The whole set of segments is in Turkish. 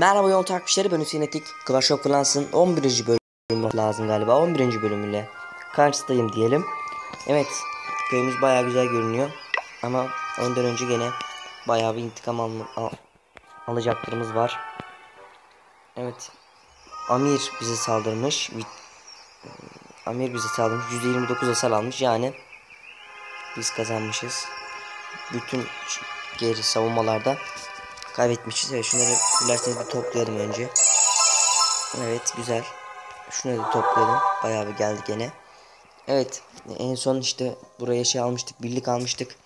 Merhaba yol takipçileri ben Hüseyin Etik. Clash of Clans'ın 11. bölümü lazım galiba. 11. bölümüyle karşıdayım diyelim. Evet köyümüz baya güzel görünüyor. Ama ondan önce gene baya bir intikam alma, al, alacaklarımız var. Evet. Amir bize saldırmış. Amir bize saldırmış. %29 hasar almış. Yani biz kazanmışız. Bütün geri savunmalarda kaybetmişiz. Evet şunları dilerseniz bir toplayalım önce. Evet güzel. Şunları da toplayalım. Bayağı bir geldi gene. Evet en son işte buraya şey almıştık. Birlik almıştık.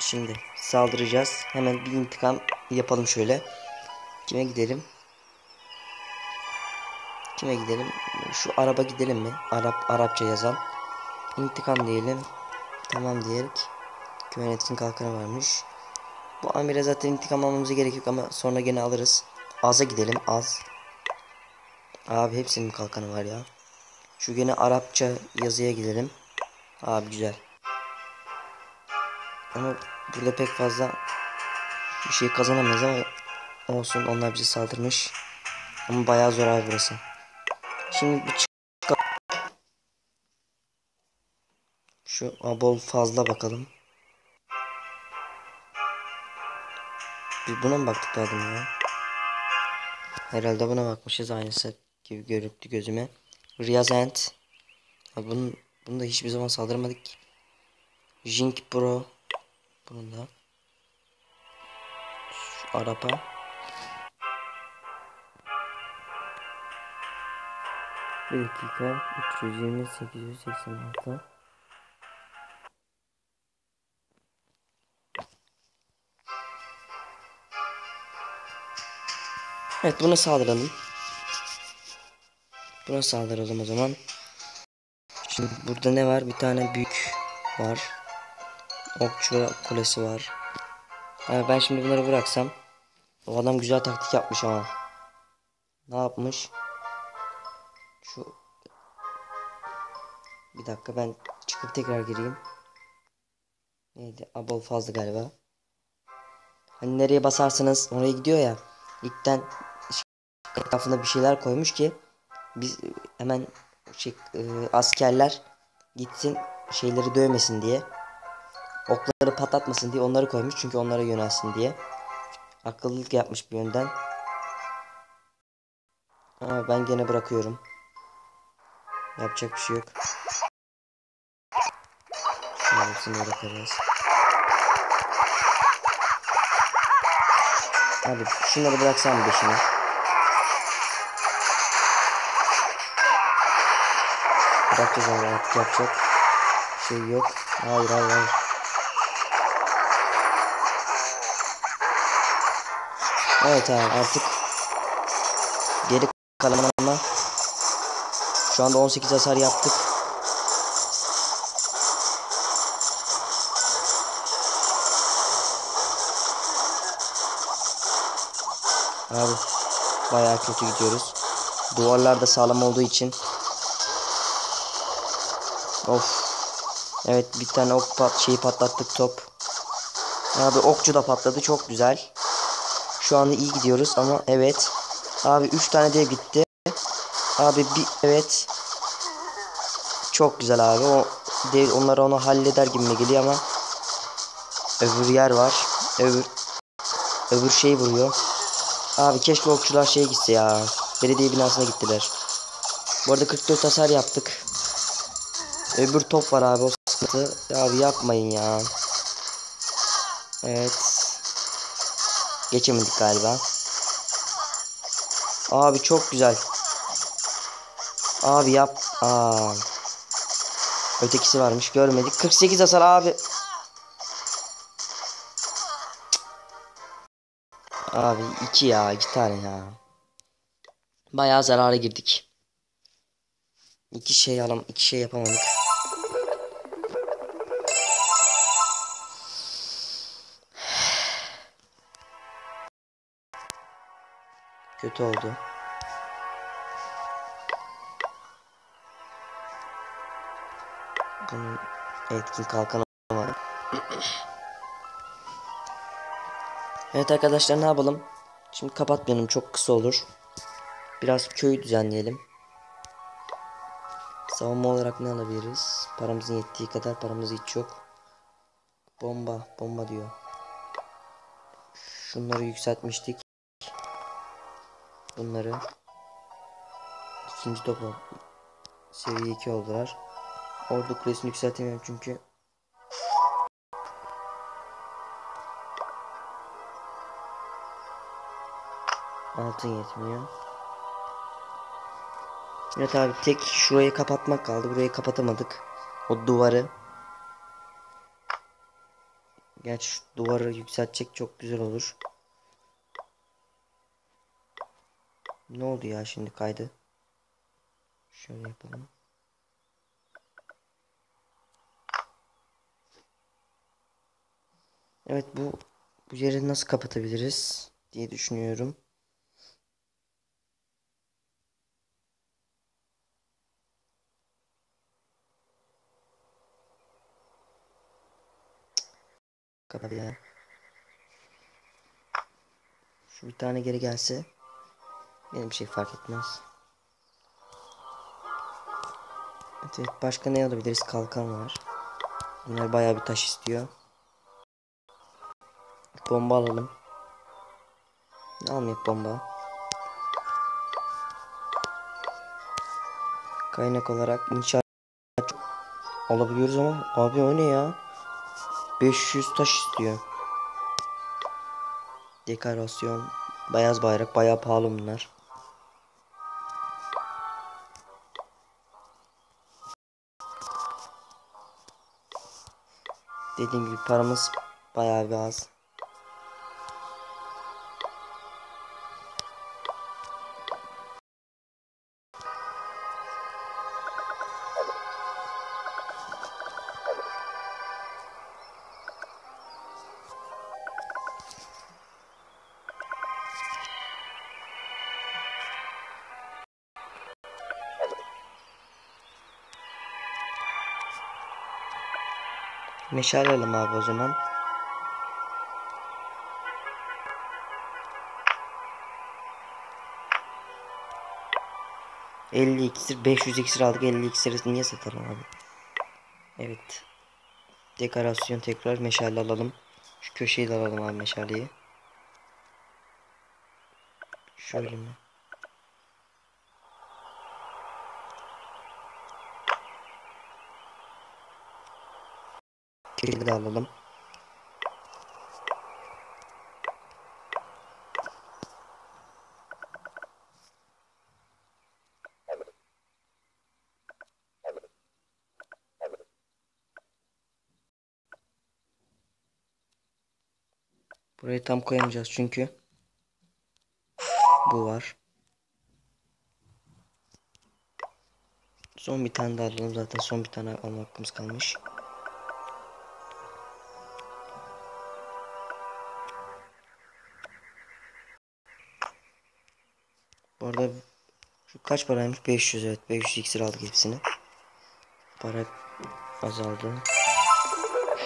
Şimdi saldıracağız. Hemen bir intikam yapalım şöyle. Kime gidelim? Kime gidelim? Şu araba gidelim mi? Arap Arapça yazan. İntikam diyelim. Tamam diyerek. Güven etkin kalkanı varmış. Bu amire zaten intikam almamıza gerek yok ama sonra gene alırız. Az'a gidelim az. Abi hepsinin kalkanı var ya. Şu gene Arapça yazıya gidelim. Abi güzel. Ama burada pek fazla bir şey kazanamayız ama olsun onlar bize saldırmış. Ama bayağı zor abi burası. Şimdi çık Şu abol fazla bakalım. Biz buna mı baktık daha ya? Herhalde buna bakmışız aynısı gibi görüktü gözüme. Riyaz Ant. Ha, bunun, bunu da hiçbir zaman saldırmadık. Jink Pro. Bunun da. Şu araba. Bir dakika. 320 886. Evet buna saldıralım. Buna saldıralım o zaman. Şimdi burada ne var? Bir tane büyük var. Okçu kulesi var. Yani ben şimdi bunları bıraksam. O adam güzel taktik yapmış ama. Ne yapmış? Şu bir dakika ben çıkıp tekrar gireyim. Neydi? Abol fazla galiba. Hani nereye basarsanız oraya gidiyor ya. İlkten etrafında bir şeyler koymuş ki biz hemen şey, e, askerler gitsin şeyleri dövmesin diye okları patlatmasın diye onları koymuş. Çünkü onlara yönelsin diye. Akıllılık yapmış bir yönden. Ama ben gene bırakıyorum. Yapacak bir şey yok. Şöyle hepsini bırakacağız Abi şunları bıraksam beşini Bırakacağız abi artık yapacak şey yok. Hayır hayır hayır. Evet abi artık geri kalanına şu anda 18 hasar yaptık. Abi bayağı kötü gidiyoruz. Duvarlar da sağlam olduğu için Of. Evet bir tane ok pat şeyi patlattık top. Abi okçu da patladı çok güzel. Şu anda iyi gidiyoruz ama evet. Abi 3 tane dev gitti. Abi bir evet. Çok güzel abi. O dev onları onu halleder gibi geliyor ama öbür yer var. Öbür öbür şey vuruyor. Abi keşke okçular şeye gitse ya. Belediye binasına gittiler. Bu arada 44 hasar yaptık. Öbür top var abi o sıkıntı. Abi yapmayın ya. Evet. Geçemedik galiba. Abi çok güzel. Abi yap. Aa. Ötekisi varmış görmedik. 48 hasar abi. Abi iki ya iki tane ya. Bayağı zarara girdik. İki şey alam iki şey yapamadık. Kötü oldu. Bunun etkin kalkanı var. evet arkadaşlar ne yapalım? Şimdi kapatmayalım çok kısa olur. Biraz köy düzenleyelim. Savunma olarak ne alabiliriz? Paramızın yettiği kadar paramız hiç yok. Bomba, bomba diyor. Şunları yükseltmiştik. Bunları ikinci topu seviye 2 oldular. Ordu kulesini yükseltemiyorum çünkü altın yetmiyor. Evet abi tek şurayı kapatmak kaldı. Burayı kapatamadık. O duvarı. Gerçi duvarı yükseltecek çok güzel olur. Ne oldu ya şimdi kaydı? Şöyle yapalım. Evet bu bu yeri nasıl kapatabiliriz diye düşünüyorum. Kapat ya. Şu bir tane geri gelse benim şey fark etmez. Evet başka ne alabiliriz? Kalkan var. Bunlar bayağı bir taş istiyor. Bomba alalım. Almayıp bomba. Kaynak olarak inşaat alabiliyoruz ama abi o ne ya? 500 taş istiyor. Dekorasyon, beyaz bayrak bayağı pahalı bunlar. Dediğim gibi paramız bayağı bir az. Meşale alalım abi o zaman. Elli iksir, 500 iksir aldık. 50 iksiri niye satalım abi? Evet. Dekorasyon tekrar meşale alalım. Şu köşeyi de alalım abi meşaleyi. Şöyle mi? Köşeyi de alalım. Burayı tam koyamayacağız çünkü bu var. Son bir tane daha alalım zaten son bir tane alma hakkımız kalmış. Bu arada şu kaç paraymış? 500 evet 500 iksir aldık hepsini. Para azaldı.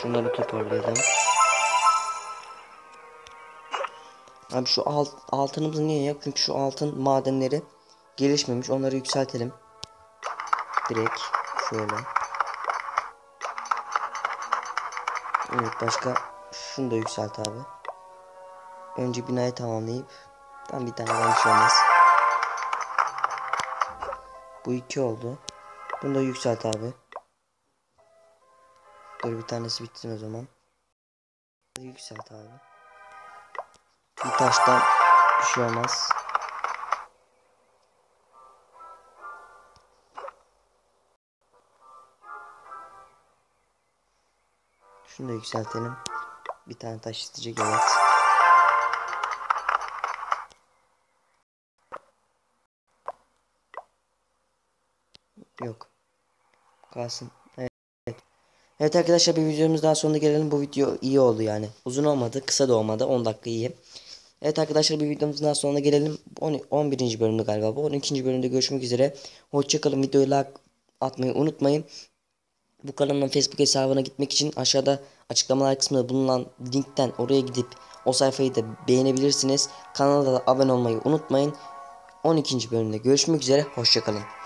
Şunları toparlayalım. Abi şu alt, altınımız niye yok? Çünkü şu altın madenleri gelişmemiş. Onları yükseltelim. Direkt şöyle. Evet başka şunu da yükselt abi. Önce binayı tamamlayıp tam bir tane yanlış olmaz. Bu iki oldu. Bunu da yükselt abi. Dur bir tanesi bitsin o zaman. Yükselt abi. Bir taştan bir şey olmaz. Şunu da yükseltelim. Bir tane taş isteyecek evet. Yok. Kalsın. Evet. Evet arkadaşlar bir videomuz daha sonuna gelelim. Bu video iyi oldu yani. Uzun olmadı, kısa da olmadı. 10 dakika iyi. Evet arkadaşlar bir videomuzun daha sonuna gelelim. 10, 11. bölümde galiba bu. 12. bölümde görüşmek üzere. Hoşçakalın. Videoyu like atmayı unutmayın. Bu kanalın Facebook hesabına gitmek için aşağıda açıklamalar kısmında bulunan linkten oraya gidip o sayfayı da beğenebilirsiniz. Kanala da abone olmayı unutmayın. 12. bölümde görüşmek üzere. Hoşçakalın.